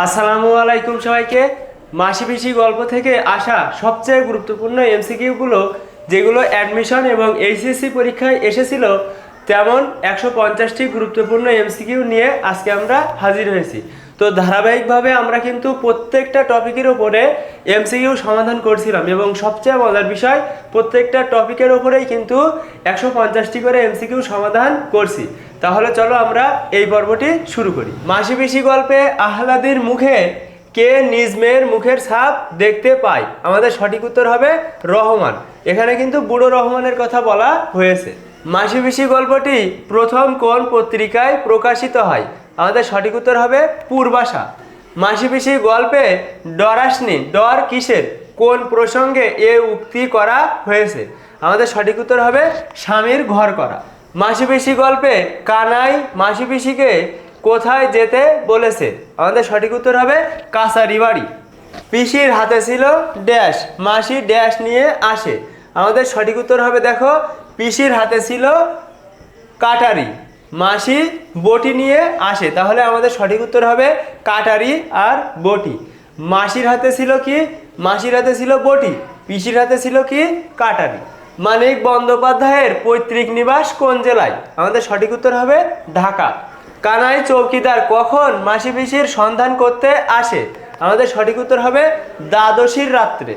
আসসালামু আলাইকুম সবাইকে। মাসি পিসি গল্প থেকে আসা সবচেয়ে গুরুত্বপূর্ণ এমসিকিউগুলো, যেগুলো অ্যাডমিশন এবং এইচএসসি পরীক্ষায় এসেছিল, তেমন একশো পঞ্চাশটি গুরুত্বপূর্ণ এমসিকিউ নিয়ে আজকে আমরা হাজির হয়েছি। তো ধারাবাহিকভাবে আমরা কিন্তু প্রত্যেকটা টপিকের ওপরে এমসিকিউ সমাধান করছিলাম এবং সবচেয়ে মজার বিষয়, প্রত্যেকটা টপিকের ওপরেই কিন্তু একশো পঞ্চাশটি করে এমসিকিউ সমাধান করছি। তাহলে চলো আমরা এই পর্বটি শুরু করি। মাসি পিসি গল্পে আহ্লাদির মুখে কে নিজ মেয়ের মুখের ছাপ দেখতে পায়? আমাদের সঠিক উত্তর হবে রহমান। এখানে কিন্তু বুড়ো রহমানের কথা বলা হয়েছে। মাসি পিসি গল্পটি প্রথম কোন পত্রিকায় প্রকাশিত হয়? আমাদের সঠিক উত্তর হবে পূর্বাশা। মাসি পিসি গল্পে ডরাসনি ডর কিসের? কোন প্রসঙ্গে এ উক্তি করা হয়েছে? আমাদের সঠিক উত্তর হবে স্বামীর ঘর করা। মাসি পিসি গল্পে কানাই মাসি পিসিকে কোথায় যেতে বলেছে? আমাদের সঠিক উত্তর হবে কাছারি বাড়ি পিসির হাতে ছিল ড্যাশ, মাসি ড্যাশ নিয়ে আসে। আমাদের সঠিক উত্তর হবে দেখো, পিসির হাতে ছিল কাটারি। মাসি বটি নিয়ে আসে। তাহলে আমাদের সঠিক উত্তর হবে কাটারি আর বটি। মাসির হাতে ছিল কি? মাসির হাতে ছিল বটি, পিসির হাতে ছিল কি? কাটারি। মানিক বন্দ্যোপাধ্যায়ের পৈতৃক নিবাস কোন জেলায়? আমাদের সঠিক উত্তর হবে ঢাকা। কানাই চৌকিদার কখন মাসি পিসির সন্ধান করতে আসে? আমাদের সঠিক উত্তর হবে দ্বাদশীর রাত্রে।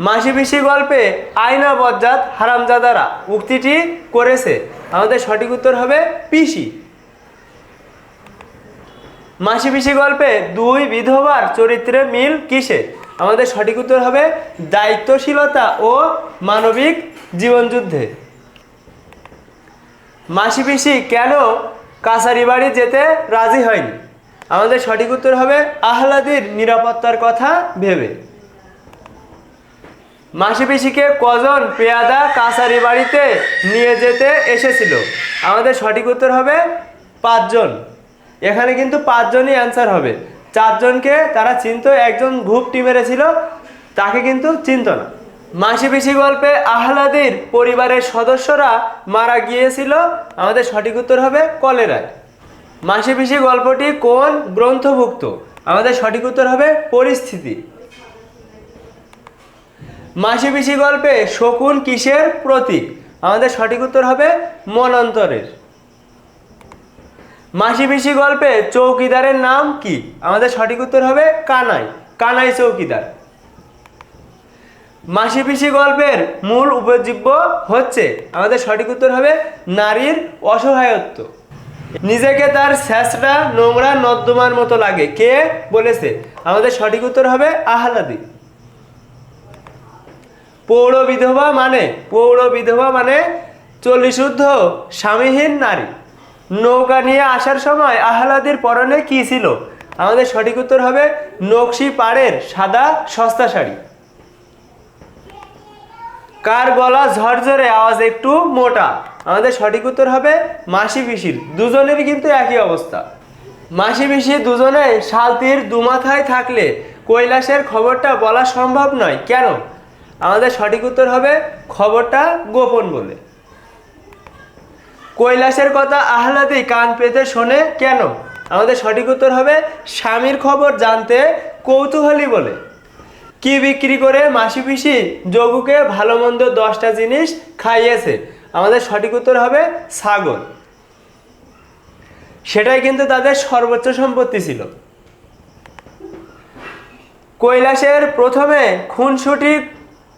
মাসি পিসি গল্পে আয়না বজ্জাত হারামজাদারা উক্তিটি করেছে। আমাদের সঠিক উত্তর হবে পিসি। মাসি পিসি গল্পে দুই বিধবার চরিত্রে মিল কিসে? আমাদের সঠিক উত্তর হবে দায়িত্বশীলতা ও মানবিক জীবনযুদ্ধে। মাসি পিসি কেন কাছারি বাড়ি যেতে রাজি হয়নি? আমাদের সঠিক উত্তর হবে আহ্লাদির নিরাপত্তার কথা ভেবে। মাসি পিসিকে কজন পেয়াদা কাছারি বাড়িতে নিয়ে যেতে এসেছিল? আমাদের সঠিক উত্তর হবে পাঁচজন। এখানে কিন্তু পাঁচজনই অ্যান্সার হবে। চারজনকে তারা চিনত, একজন ঘুপটি মেরেছিল, তাকে কিন্তু চিনত না। মাসি পিসি গল্পে আহ্লাদির পরিবারের সদস্যরা মারা গিয়েছিল। আমাদের সঠিক উত্তর হবে কলেরায়। মাসি পিসি গল্পটি কোন গ্রন্থভুক্ত? আমাদের সঠিক উত্তর হবে পরিস্থিতি। মাসি পিসি গল্পে শকুন কিসের প্রতীক? আমাদের সঠিক উত্তর হবে মনন্তরের। মাসি পিসি গল্পে চৌকিদারের নাম কি? আমাদের সঠিক উত্তর হবে কানাই কানাই চৌকিদার। মাসি পিসি গল্পের মূল উপজীব্য হচ্ছে, আমাদের সঠিক উত্তর হবে নারীর অসহায়ত্ব। নিজেকে তার স্যাঁচড়া নোংরা নর্দমার মতো লাগে। কে বলেছে? আমাদের সঠিক উত্তর হবে আহ্লাদি। পৌর বিধবা মানে পৌর বিধবা মানে চল্লিশুদ্ধ স্বামীহীন নারী। নৌকা নিয়ে আসার সময় আহ্লাদের পরনে কি ছিল? আমাদের সঠিক উত্তর হবে নকশি পাড়ের সাদা সস্তা শাড়ি। কার গলা ঝরঝরে, আওয়াজ একটু মোটা? আমাদের সঠিক উত্তর হবে মাসি পিসির। দুজনেরই কিন্তু একই অবস্থা। মাসি পিসি দুজনে শালতির দুমাথায় থাকলে কৈলাসের খবরটা বলা সম্ভব নয়। কেন? আমাদের সঠিক উত্তর হবে খবরটা গোপন বলে। কৈলাসের কথা আহ্লাদি কান পেতে শোনে কেন? আমাদের সঠিক উত্তর হবে স্বামীর খবর জানতে কৌতূহলী বলে। কি বিক্রি করে মাসি পিসি যোগুকে ভালো মন্দ দশটা জিনিস খাইয়েছে? আমাদের সঠিক উত্তর হবে ছাগল। সেটাই কিন্তু তাদের সর্বোচ্চ সম্পত্তি ছিল। কৈলাসের প্রথমে খুনসুটি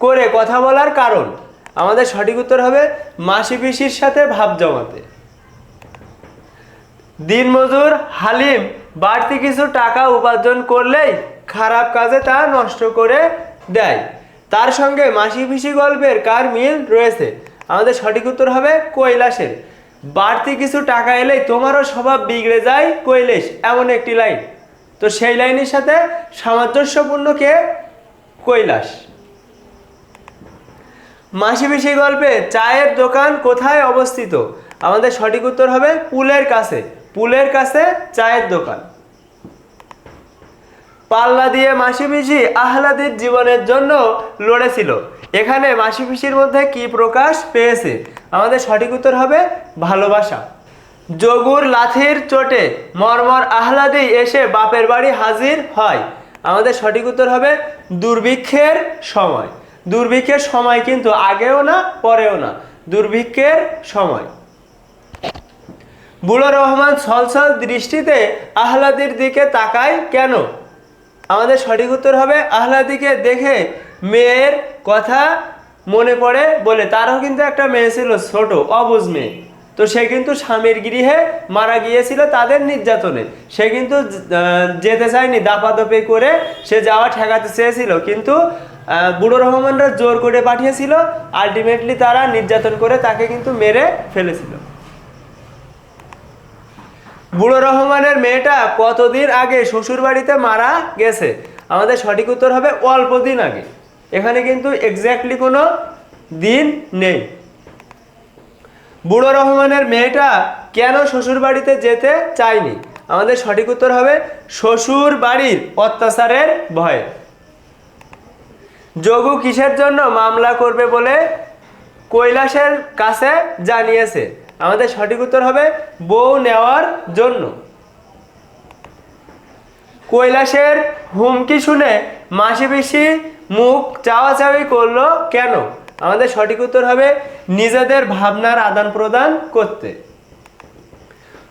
করে কথা বলার কারণ। আমাদের সঠিক উত্তর হবে মাসি পিসির সাথে ভাব জমাতে। দিনমজুর হালিম বাড়তি কিছু টাকা উপার্জন করলেই খারাপ কাজে তা নষ্ট করে দেয়। তার সঙ্গে মাসি পিসি গল্পের কার মিল রয়েছে? আমাদের সঠিক উত্তর হবে কৈলাসের। বাড়তি কিছু টাকা এলেই তোমারও স্বভাব বিগড়ে যায় কৈলাস এমন একটি লাইন। তো সেই লাইনের সাথে সামঞ্জস্যপূর্ণ কে? কৈলাস। মাসি পিসি গল্পে চায়ের দোকান কোথায় অবস্থিত? আমাদের সঠিক উত্তর হবে পুলের কাছে। পুলের কাছে চায়ের দোকান। পাল্লা দিয়ে মাসি পিসি আহ্লাদের জীবনের জন্য লড়েছিল। এখানে মাসি পিসির মধ্যে কি প্রকাশ পেয়েছে? আমাদের সঠিক উত্তর হবে ভালোবাসা। যোগুর লাথির চোটে মরমর আহ্লাদি এসে বাপের বাড়ি হাজির হয়। আমাদের সঠিক উত্তর হবে দুর্ভিক্ষের সময়। দুর্ভিক্ষের সময় কিন্তু আগেও না, পরেও না। দুর্ভিক্ষের সময়। বুড়ো রহমান ছলছল দৃষ্টিতে আহ্লাদির দিকে তাকায় কেন? আমাদের সঠিক উত্তর হবে আহ্লাদিকে দেখে মেয়ের কথা মনে পড়ে বলে, তারও কিন্তু একটা মেয়ে ছিল ছোট, অবুজ মেয়ে। তো সে কিন্তু স্বামীর গৃহে মারা গিয়েছিল তাদের নির্যাতনে। সে কিন্তু যেতে চায়নি, দাপাদপি করে সে যাওয়া ঠেকাতে চেয়েছিল। কিন্তু বুড়ো রহমানরা জোর করে পাঠিয়েছিল। আলটিমেটলি তারা নির্যাতন করে তাকে কিন্তু মেরে ফেলেছিল। বুড়ো রহমানের মেয়েটা কতদিন আগে শ্বশুর বাড়িতে মারা গেছে? আমাদের সঠিক উত্তর হবে অল্প দিন আগে। এখানে কিন্তু এক্স্যাক্টলি কোনো দিন নেই। বুড়ো রহমানের মেয়েটা কেন শ্বশুর বাড়িতে যেতে চায়নি? আমাদের সঠিক উত্তর হবে শ্বশুর বাড়ির অত্যাচারের ভয়ে। যোগু কিসের জন্য মামলা করবে বলে কৈলাসের কাছে জানিয়েছে? আমাদের সঠিক উত্তর হবে বউ নেওয়ার জন্য। কৈলাসের হুমকি শুনে মাসি পিসি মুখ চাওয়াচাওয়ি করল কেন? আমাদের সঠিক উত্তর হবে নিজেদের ভাবনার আদান প্রদান করতে।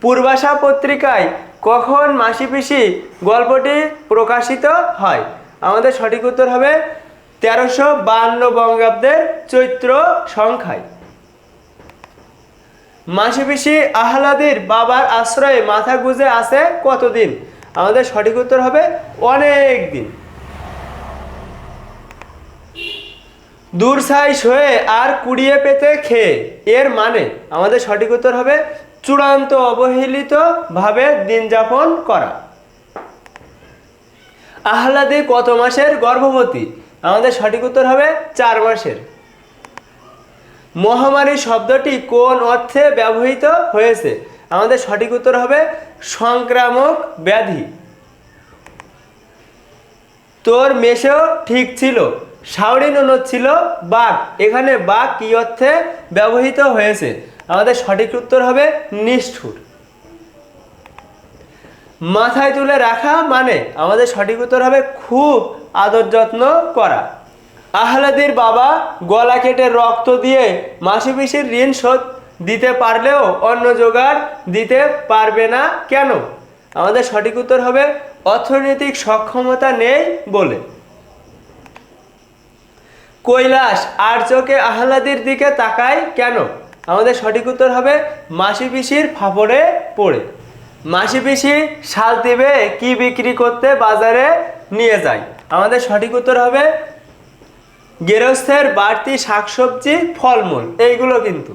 পূর্বাশা পত্রিকায় কখন মাসি পিসি গল্পটি প্রকাশিত হয়? আমাদের সঠিক উত্তর হবে তেরোশো বান্ন বঙ্গাব্দের চৈত্র সংখ্যায়। মাসি পিসি আহ্লাদির বাবার আশ্রয়ে মাথা গুজে আছে কতদিন? আমাদের সঠিক উত্তর হবে অনেক দিন। দূর সাইজ হয়ে আর কুড়িয়ে পেতে খেয়ে, এর মানে আমাদের সঠিক উত্তর হবে চূড়ান্ত অবহেলিত ভাবে দিন যাপন করা। আহ্লাদি কত মাসের গর্ভবতী? আমাদের সঠিক উত্তর হবে চার মাসের। মহামারী শব্দটি কোন অর্থে ব্যবহৃত হয়েছে? আমাদের সঠিক উত্তর হবে সংক্রামক ব্যাধি। তোর মেশেও ঠিক ছিল সাউরি ননদ ছিল বাঘ। এখানে বাঘ কি অর্থে ব্যবহৃত হয়েছে? আমাদের সঠিক উত্তর হবে নিষ্ঠুর। মাথায় তুলে রাখা মানে আমাদের সঠিক উত্তর হবে খুব আদর যত্ন করা। আহ্লাদির বাবা গলা কেটে রক্ত দিয়ে মাসি পিসির ঋণ শোধ দিতে পারলেও অন্য জোগাড় দিতে পারবে না কেন? আমাদের সঠিক উত্তর হবে, অর্থনৈতিক সক্ষমতা নেই বলে। কৈলাস, আর চোখে আহ্লাদির দিকে তাকায় কেন? আমাদের সঠিক উত্তর হবে মাসি পিসির ফাপড়ে পড়ে। মাসি পিসি শাল দিবে, কি বিক্রি করতে বাজারে নিয়ে যায়। আমাদের সঠিক উত্তর হবে গেরস্থের বাড়তি শাকসবজি, ফলমূল, এইগুলো কিন্তু।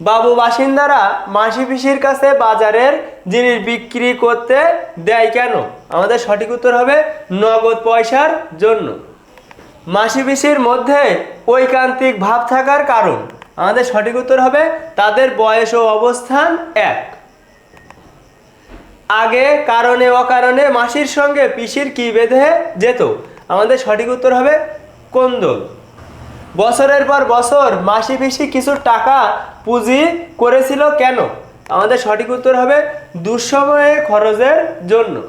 বাবু বাসিন্দারা মাসি পিসির কাছে বাজারের জিনিস বিক্রি করতে দেয় কেন? আমাদের সঠিক উত্তর হবে, নগদ পয়সার জন্য। মাসি পিসির মধ্যে ঐকান্তিক ভাব থাকার কারণ। আমাদের সঠিক উত্তর হবে, তাদের বয়স ও অবস্থান এক। আগে, কারণে, অকারণে মাসির সঙ্গে পিসির কি বেঁধে যেত? আমাদের সঠিক উত্তর হবে কোন্দল। বছরের পর বছর মাসি পিসি কিছু টাকা পুঁজি করেছিল কেন? আমাদের সঠিক উত্তর হবে দুঃসময়ে খরচের জন্য।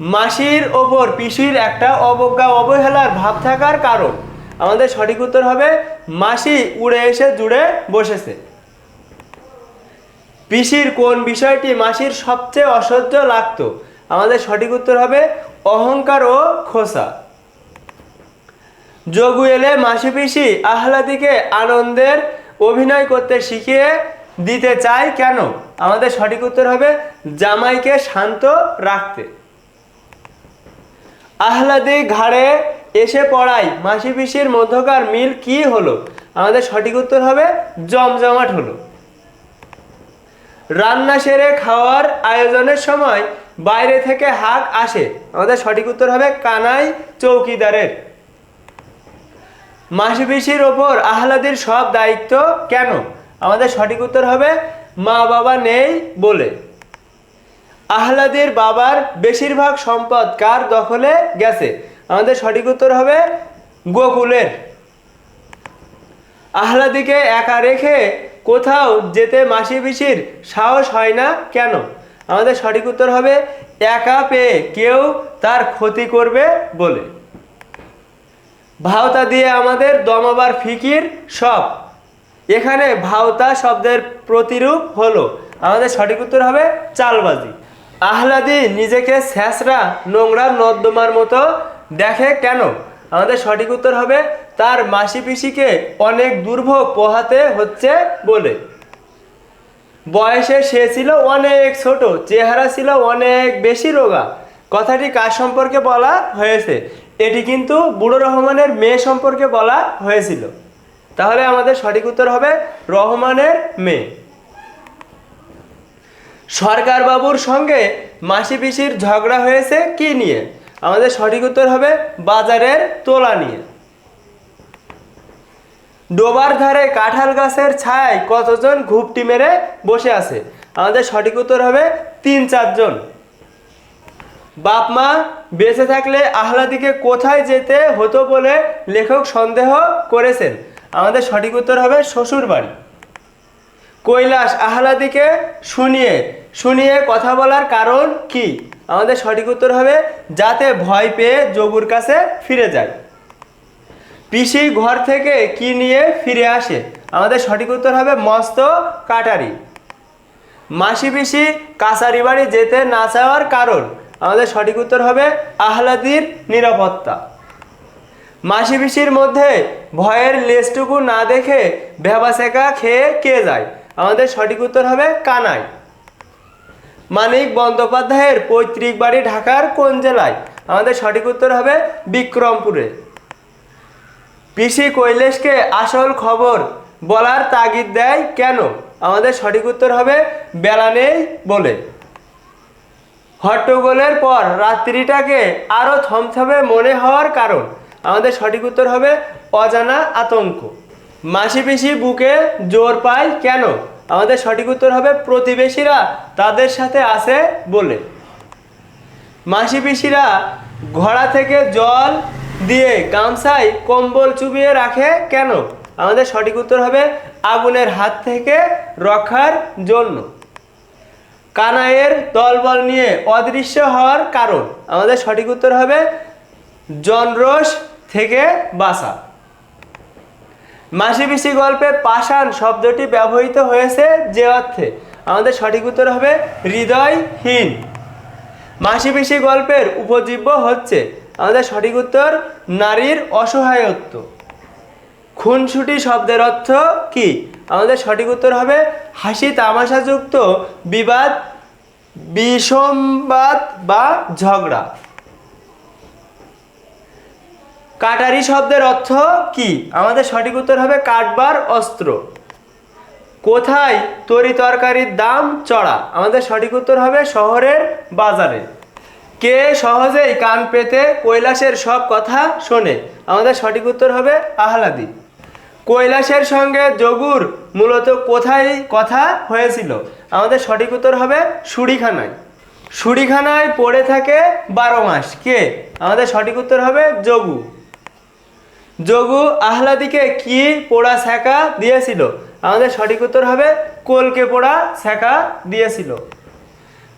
মাসির ওপর পিসির একটা অবজ্ঞা, অবহেলার ভাব থাকার কারণ। আমাদের সঠিক উত্তর হবে মাসি উড়ে এসে জুড়ে বসেছে। পিসির কোন বিষয়টি মাসির সবচেয়ে অসহ্য লাগতো? আমাদের সঠিক উত্তর হবে অহংকার ও খোসা। যোগু এলে মাসি পিসি আহ্লাদিকে আনন্দের অভিনয় করতে শিখিয়ে দিতে চায় কেন? আমাদের সঠিক উত্তর হবে জামাইকে শান্ত রাখতে। আহ্লাদি ঘাড়ে এসে পড়ায় মাসি পিসির মধ্যকার মিল কি হলো? আমাদের সঠিক উত্তর হবে জমজমাট হলো। রান্না সেরে খাওয়ার আয়োজনের সময় বাইরে থেকে হাক আসে। আমাদের সঠিক উত্তর হবে কানাই চৌকিদারের। মাসি পিসির ওপর আহ্লাদের সব দায়িত্ব কেন? আমাদের সঠিক উত্তর হবে মা বাবা নেই বলে। আহ্লাদের বাবার বেশিরভাগ সম্পদ কার দখলে গেছে? আমাদের সঠিক উত্তর হবে গোকুলের। আহ্লাদিকে একা রেখে কোথাও যেতে মাসি পিসির সাহস হয় না কেন? আমাদের সঠিক উত্তর হবে, একা পেয়ে কেউ তার ক্ষতি করবে বলে। ভাওতা দিয়ে আমাদের দমাবার ফিকির সব। এখানে ভাওতা শব্দের প্রতিরূপ হলো। আমাদের সঠিক উত্তর হবে, চালবাজি। আহ্লাদি নিজেকে স্যাঁচরা নোংরা নর্দমার মতো দেখে কেন? আমাদের সঠিক উত্তর হবে, তার মাসি পিসিকে অনেক দুর্ভোগ পোহাতে হচ্ছে বলে। বয়সে সে ছিল অনেক ছোট, চেহারা ছিল অনেক বেশি রোগা। কথাটি কার সম্পর্কে বলা হয়েছে? এটি কিন্তু বুড়ো রহমানের মেয়ে সম্পর্কে বলা হয়েছিল। তাহলে আমাদের সঠিক উত্তর হবে রহমানের মেয়ে। সরকার বাবুর সঙ্গে মাসি পিসির ঝগড়া হয়েছে কি নিয়ে? আমাদের সঠিক উত্তর হবে বাজারের তোলা নিয়ে। ডোবার ধারে কাঁঠাল গাছের ছায় কতজন ঘুপটি মেরে বসে আছে? আমাদের সঠিক উত্তর হবে তিন চারজন। বাপ মা বেঁচে থাকলে আহ্লাদিকে কোথায় যেতে হতো বলে লেখক সন্দেহ করেছেন। আমাদের সঠিক উত্তর হবে শ্বশুর বাড়ি কৈলাস আহ্লাদিকে শুনিয়ে শুনিয়ে কথা বলার কারণ কি? আমাদের সঠিক উত্তর হবে, যাতে ভয় পেয়ে যোগুর কাছে ফিরে যায়। পিসি ঘর থেকে কি নিয়ে ফিরে আসে? আমাদের সঠিক উত্তর হবে মস্ত কাটারি। মাসি পিসি কাছারি বাড়ি যেতে না চাওয়ার কারণ, আমাদের সঠিক উত্তর হবে আহ্লাদির নিরাপত্তা। মাসি পিসির মধ্যে ভয়ের লেজটুকু না দেখে ভেবাসেকা খেয়ে কে যায়? আমাদের সঠিক উত্তর হবে কানাই। মানিক বন্দ্যোপাধ্যায়ের পৈতৃক বাড়ি ঢাকার কোন জেলায়? আমাদের সঠিক উত্তর হবে বিক্রমপুরে। পিসি কৈলেশকে আসল খবর বলার তাগিদ দেয় কেন? আমাদের সঠিক উত্তর হবে বেলা নেই বলে। হট্টগোলের পর রাত্রিটাকে আরও থমথমে মনে হওয়ার কারণ? আমাদের সঠিক উত্তর হবে অজানা আতঙ্ক। মাসি পিসি বুকে জোর পায় কেন? আমাদের সঠিক উত্তর হবে প্রতিবেশীরা তাদের সাথে আছে বলে। মাসি পিসিরা ঘোড়া থেকে জল দিয়ে গামছায় কম্বল চুবিয়ে রাখে কেন? আমাদের সঠিক উত্তর হবে আগুনের হাত থেকে রক্ষার জন্য। কানাইয়ের দলবল নিয়ে অদৃশ্য হওয়ার কারণ। আমাদের সঠিক উত্তর হবে জনরস থেকে বাসা মাসি পিসি গল্পে পাষাণ শব্দটি ব্যবহৃত হয়েছে যে অর্থে আমাদের সঠিক উত্তর হবে হৃদয়হীন। মাসি পিসি গল্পের উপজীব্য হচ্ছে আমাদের সঠিক উত্তর নারীর অসহায়ত্ব। খুনসুটি শব্দের অর্থ কি? আমাদের সঠিক উত্তর হবে হাসি তামাশাযুক্ত বিবাদ, বিষমবাদ বা ঝগড়া। কাটারি শব্দের অর্থ কি? আমাদের সঠিক উত্তর হবে কাটবার অস্ত্র। কোথায় তরি তরকারির দাম চড়া? আমাদের সঠিক উত্তর হবে শহরের বাজারে। কে সহজেই কান পেতে কৈলাসের সব কথা শোনে? আমাদের সঠিক উত্তর হবে আহ্লাদি। কৈলাসের সঙ্গে যোগুর মূলত কোথায় কথা হয়েছিল? আমাদের সঠিক উত্তর হবে সুড়িখানায়। সুড়িখানায় পড়ে থাকে বারো মাস। কে? আমাদের সঠিক উত্তর হবে যোগু। যোগু আহ্লাদিকে কি পোড়া ছ্যাঁকা দিয়েছিল? আমাদের সঠিক উত্তর হবে, কলকে পোড়া ছ্যাঁকা দিয়েছিল।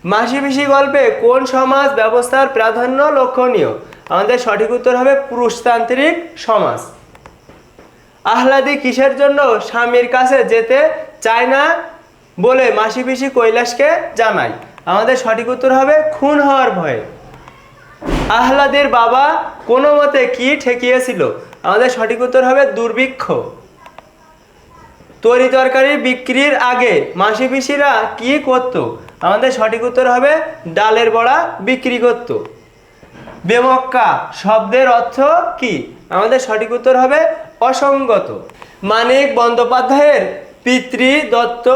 মাসি পিসি গল্পে কোন সমাজ ব্যবস্থার প্রাধান্য লক্ষণীয়? আমাদের সঠিক উত্তর হবে, পুরুষতান্ত্রিক সমাজ। আহ্লাদি কিসের জন্য স্বামীর কাছে যেতে চায় না বলে মাসি পিসি কৈলাসকে জানায়? আমাদের সঠিক উত্তর হবে, খুন হওয়ার ভয়ে। আহ্লাদের বাবা কোনো মতে কি ঠেকিয়েছিল? আমাদের সঠিক উত্তর হবে দুর্ভিক্ষ। তরি তরকারি বিক্রির আগে মাসি পিসিরা কি করত? আমাদের সঠিক উত্তর হবে ডালের বড়া বিক্রি করত। বেমক্কা শব্দের অর্থ কি? আমাদের সঠিক উত্তর হবে অসঙ্গত। মানিক বন্দ্যোপাধ্যায়ের পিতৃ দত্ত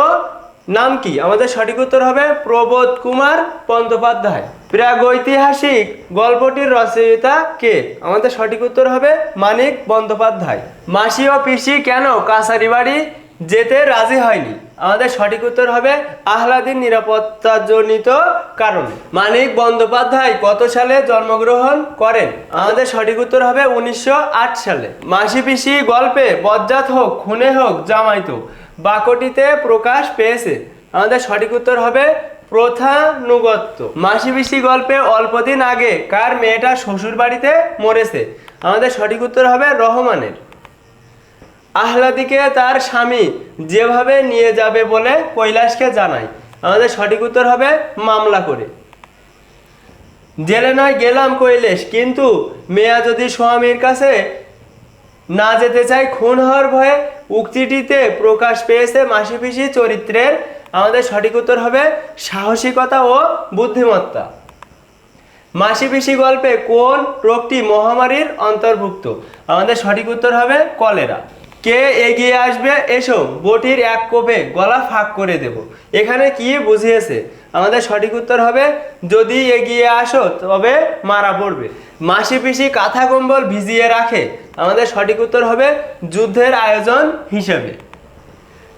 নাম কি? আমাদের সঠিক উত্তর হবে প্রবোধ কুমার বন্দ্যোপাধ্যায়। প্রাগৈতিহাসিক গল্পটির রচয়িতা কে? আমাদের সঠিক উত্তর হবে মানিক বন্দ্যোপাধ্যায়। মাসি ও পিসি কেন কাছারি বাড়ি যেতে রাজি হয়নি? আমাদের সঠিক উত্তর হবে আহ্লাদিন নিরাপত্তাজনিত কারণ। মানিক বন্দ্যোপাধ্যায় কত সালে জন্মগ্রহণ করেন? আমাদের সঠিক উত্তর হবে উনিশশো আট সালে। মাসি পিসি গল্পে বজ্জাত হোক, খুনে হোক জামাইতো বাক্যটিতে প্রকাশ পেয়েছে। আমাদের সঠিক উত্তর হবে প্রথানুগত্য। মাসি পিসি গল্পে অল্পদিন আগে কার মেয়েটা শ্বশুর বাড়িতে মরেছে? আমাদের সঠিক উত্তর হবে রহমানের। আহ্লাদিকে তার স্বামী যেভাবে নিয়ে যাবে বলে কৈলাসকে জানায়। আমাদের সঠিক উত্তর হবে মামলা করে। জেলে নয় গেলাম কৈলেশ, কিন্তু মেয়া যদি স্বামীর কাছে না যেতে চাই, খুন হওয়ার ভয়ে উক্তিটিতে প্রকাশ পেয়েছে মাসি পিসি চরিত্রের। আমাদের সঠিক উত্তর হবে সাহসিকতা ও বুদ্ধিমত্তা। মাসি পিসি গল্পে কোন রোগটি মহামারীর অন্তর্ভুক্ত? আমাদের সঠিক উত্তর হবে কলেরা। কে এগিয়ে আসবে? এসো, বটির এক কোপে গলা ফাঁক করে দেব। এখানে কি বুঝিয়েছে? আমাদের সঠিক উত্তর হবে, যদি এগিয়ে আসো, তবে মারা পড়বে। মাসি পিসি কাঁথা কম্বল ভিজিয়ে রাখে। আমাদের সঠিক উত্তর হবে, যুদ্ধের আয়োজন হিসেবে।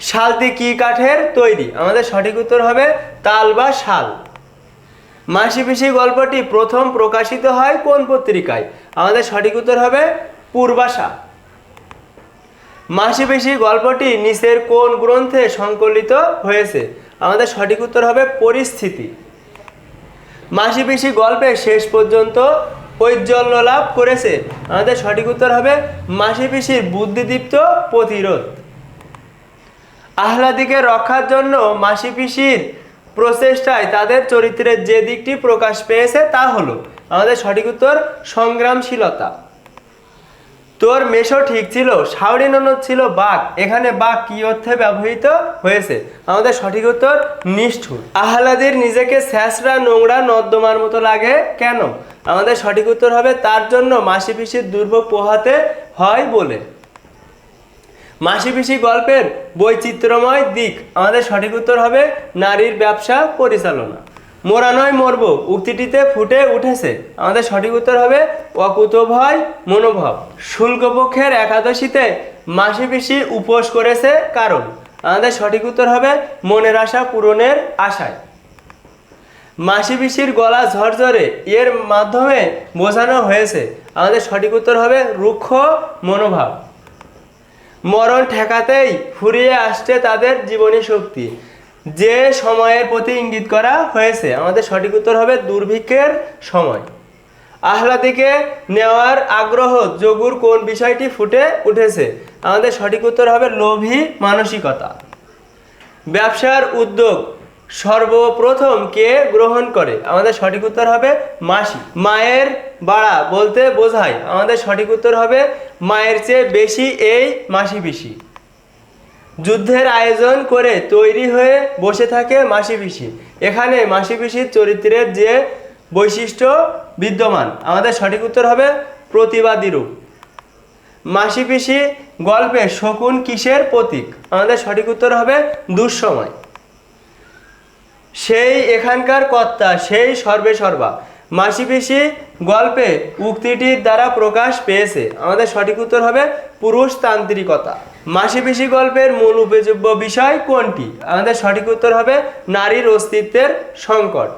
শালটি কি কাঠের তৈরি? আমাদের সঠিক উত্তর হবে, তাল বা শাল। মাসি পিসি গল্পটি প্রথম প্রকাশিত হয় কোন পত্রিকায়? আমাদের সঠিক উত্তর হবে, পূর্বাশা। মাসি পিসি গল্পটি নিচের কোন গ্রন্থে সংকলিত হয়েছে? আমাদের সঠিক উত্তর হবে পরিস্থিতি। মাসি পিসি গল্পে শেষ পর্যন্ত ঐজ্জ্বল্য লাভ করেছে। আমাদের সঠিক উত্তর হবে মাসি পিসির বুদ্ধিদীপ্ত প্রতিরোধ। আহ্লাদিকে রক্ষার জন্য মাসি পিসির প্রচেষ্টায় তাদের চরিত্রের যে দিকটি প্রকাশ পেয়েছে তা হলো, আমাদের সঠিক উত্তর সংগ্রামশীলতা। তোর মেশো ঠিক ছিল সাউরি ননদ ছিল বাঘ। এখানে বাঘ কি অর্থে ব্যবহৃত হয়েছে? আমাদের সঠিক উত্তর নিষ্ঠুর। আহ্লাদির নিজেকে স্যাঁচড়া, নোংরা, নর্দমার মতো লাগে কেন? আমাদের সঠিক উত্তর হবে, তার জন্য মাসি পিসির দুর্ভোগ পোহাতে হয় বলে। মাসি পিসি গল্পের বৈচিত্র্যময় দিক। আমাদের সঠিক উত্তর হবে, নারীর ব্যবসা পরিচালনা। মোরা নয় মরব। উক্তিটিতে ফুটে উঠেছে। আমাদের সঠিক উত্তর হবে অকুতভয় মনোভাব। শুল্কপক্ষের একাদশীতে মাসি পিসি উপোস করেছে কারণ? আমাদের সঠিক উত্তর হবে মনের আশা পূরণের আশায়। মাসি পিসির গলা ঝরঝরে। এর মাধ্যমে বোঝানো হয়েছে। আমাদের সঠিক উত্তর হবে রুক্ষ মনোভাব। মরণ ঠেকাতেই ফুরিয়ে আসছে তাদের জীবনী শক্তি। যে সময়ের প্রতি ইঙ্গিত করা হয়েছে। আমাদের সঠিক উত্তর হবে দুর্ভিক্ষের সময়। আহ্লাদিকে নেওয়ার আগ্রহ যোগুর কোন বিষয়টি ফুটে উঠেছে? আমাদের সঠিক উত্তর হবে লোভী মানসিকতা। ব্যবসার উদ্যোগ সর্বপ্রথম কে গ্রহণ করে? আমাদের সঠিক উত্তর হবে মাসি। মায়ের বাড়া বলতে বোঝায়। আমাদের সঠিক উত্তর হবে মায়ের চেয়ে বেশি এই মাসি পিসি যুদ্ধের আয়োজন করে তৈরি হয়ে বসে থাকে মাসি পিসি। এখানে মাসি পিসির চরিত্রের যে বৈশিষ্ট্য বিদ্যমান। আমাদের সঠিক উত্তর হবে প্রতিবাদী রূপ। মাসি পিসি গল্পে শকুন কিসের প্রতীক? আমাদের সঠিক উত্তর হবে দুঃসময়। সেই এখানকার কর্তা, সেই সর্বে সর্বা। মাসি পিসি গল্পে উক্তিটির দ্বারা প্রকাশ পেয়েছে। আমাদের সঠিক উত্তর হবে পুরুষতান্ত্রিকতা। মাসি পিসি গল্পের মূল উপযোগ্য বিষয় কোনটি? আমাদের সঠিক উত্তর হবে নারীর অস্তিত্বের সংকট।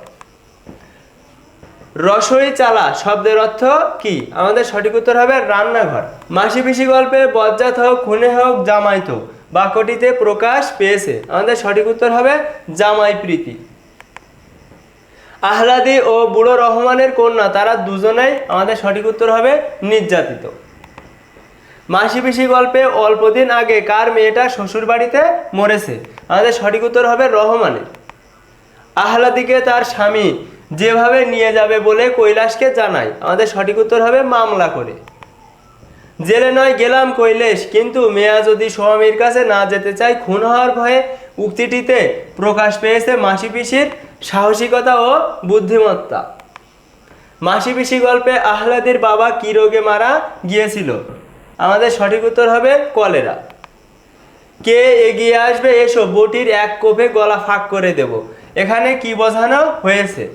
রসই চালা শব্দের অর্থ কি? আমাদের সঠিক উত্তর হবে রান্নাঘর। মাসি পিসি গল্পে বজ্জাত হোক, খুনে হোক জামাইত বাক্যটিতে প্রকাশ পেয়েছে। আমাদের সঠিক উত্তর হবে জামাই প্রীতি। আহ্লাদি ও বুড়ো রহমানের কন্যা, তারা দুজনেই আমাদের সঠিক উত্তর হবে নির্যাতিত। মাসি পিসি গল্পে অল্পদিন আগে কার মেয়েটা শ্বশুর বাড়িতে মরেছে? আমাদের সঠিক উত্তর হবে রহমানের। আহ্লাদিকে তার স্বামী যেভাবে নিয়ে যাবে বলে কৈলাসকে জানায়। আমাদের সঠিক উত্তর হবে মামলা করে। জেলে নয়, গেলাম কৈলেশ। কিন্তু মেয়া যদি স্বামীর কাছে না যেতে চায়, খুন হওয়ার ভয়ে উক্তিটিতে প্রকাশ পেয়েছে মাসি পিসির সাহসিকতা ও বুদ্ধিমত্তা। মাসি পিসি গল্পে আহ্লাদের বাবা কি রোগে মারা গিয়েছিল? আমাদের সঠিক উত্তর হবে কলেরা। কে এগিয়ে আসবে? এসো, বটির এক কোপে গলা ফাঁক করে দেব। এখানে কি বোঝানো হয়েছে?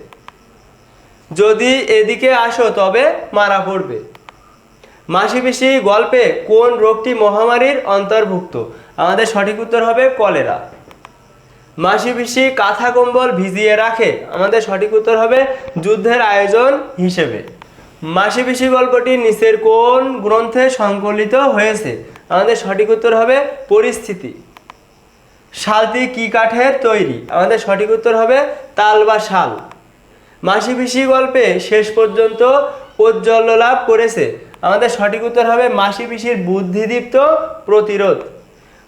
যদি এদিকে আসো, তবে মারা পড়বে। মাসি পিসি গল্পে কোন রোগটি মহামারীর অন্তর্ভুক্ত? আমাদের সঠিক উত্তর হবে কলেরা। মাসি পিসি কাঁথা কম্বল ভিজিয়ে রাখে। আমাদের সঠিক উত্তর হবে যুদ্ধের আয়োজন হিসেবে। মাসি পিসি গল্পটি নিচের কোন গ্রন্থে সংকলিত হয়েছে? আমাদের সঠিক উত্তর হবে পরিস্থিতি। শালটি কি কাঠের তৈরি? আমাদের সঠিক উত্তর হবে তাল বা শাল। মাসি পিসি গল্পে শেষ পর্যন্ত ঔজ্জ্বল্য লাভ করেছে। আমাদের সঠিক উত্তর হবে মাসি পিসির বুদ্ধিদীপ্ত প্রতিরোধ।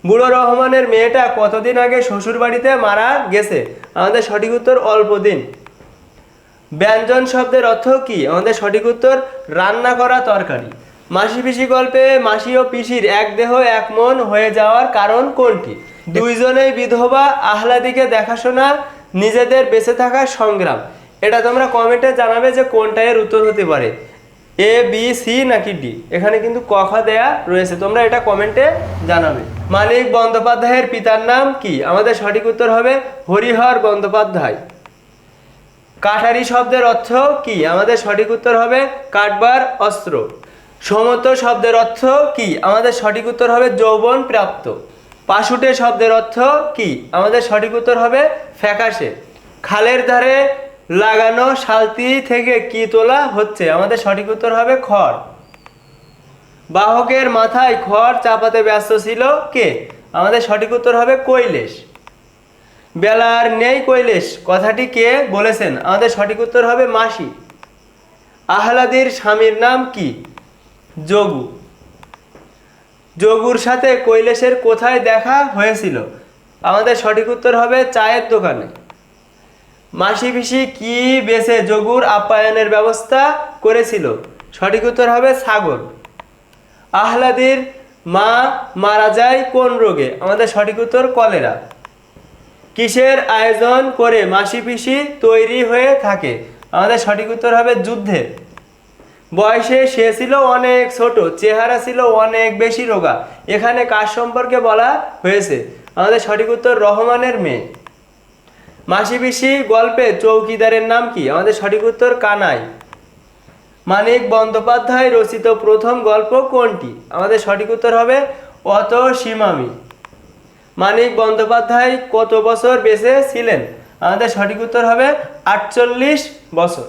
বুড়ো রহমানের মেয়েটা কতদিন আগে শ্বশুর বাড়িতে মারা গেছে? আমাদের সঠিক উত্তর অল্প দিন। ব্যঞ্জন শব্দের অর্থ কি? আমাদের সঠিক উত্তর, রান্না করা তরকারি। মাসি পিসি গল্পে মাসি ও পিসির এক দেহ, এক মন হয়ে যাওয়ার কারণ কোনটি? দুইজনেই বিধবা, আহ্লাদিকে দেখাশোনা, নিজেদের বেঁচে থাকার সংগ্রাম। এটা তোমরা কমেন্টে জানাবে যে কোনটা এর উত্তর হতে পারে। এ, বি, সি নাকি ডি? এখানে কিন্তু কখা দেয়া রয়েছে। তোমরা এটা কমেন্টে জানাবে। মানিক বন্দ্যোপাধ্যায়ের পিতার নাম কি? আমাদের সঠিক উত্তর হবে হরিহর বন্দ্যোপাধ্যায়। কাঠারি শব্দের অর্থ কি? আমাদের সঠিক উত্তর হবে কাটবার অস্ত্র। সমত শব্দের অর্থ কি? আমাদের সঠিক উত্তর হবে যৌবন প্রাপ্ত। পাশুটে শব্দের অর্থ কি? আমাদের সঠিক উত্তর হবে ফ্যাকাশে। খালের ধারে লাগানো শালতি থেকে কি তোলা হচ্ছে? আমাদের সঠিক উত্তর হবে খড়। বাহকের মাথায় খড় চাপাতে ব্যস্ত ছিল কে? আমাদের সঠিক উত্তর হবে কৈলেশ। বেলার নেই কৈলেশ, কথাটি কে বলেছেন? আমাদের সঠিক উত্তর হবে মাসি। আহলাদির স্বামীর নাম কি? যোগু। যোগুর সাথে কৈলেশের কোথায় দেখা হয়েছিল? আমাদের সঠিক উত্তর হবে চায়ের দোকানে। মাসি পিসি কি বেছে যোগুর আপ্যায়নের ব্যবস্থা করেছিল? সঠিক উত্তর হবে ছাগল। আহলাদির মা মারা যায় কোন রোগে? আমাদের সঠিক উত্তর কলেরা। কিসের আয়োজন করে মাসি পিসি তৈরি হয়ে থাকে? আমাদের সঠিক উত্তর হবে যুদ্ধের বয়সে সে ছিল অনেক ছোট, চেহারা ছিল অনেক বেশি রোগা। এখানে কার সম্পর্কে বলা হয়েছে। আমাদের সঠিক উত্তর রহমানের মেয়ে। মাসি পিসি গল্পে চৌকিদারের নাম কি? আমাদের সঠিক উত্তর কানাই। মানিক বন্দ্যোপাধ্যায় রচিত প্রথম গল্প কোনটি? আমাদের সঠিক উত্তর হবে অত সীমামি। মানিক বন্দ্যোপাধ্যায় কত বছর বেঁচে ছিলেন? আমাদের সঠিক উত্তর হবে আটচল্লিশ বছর।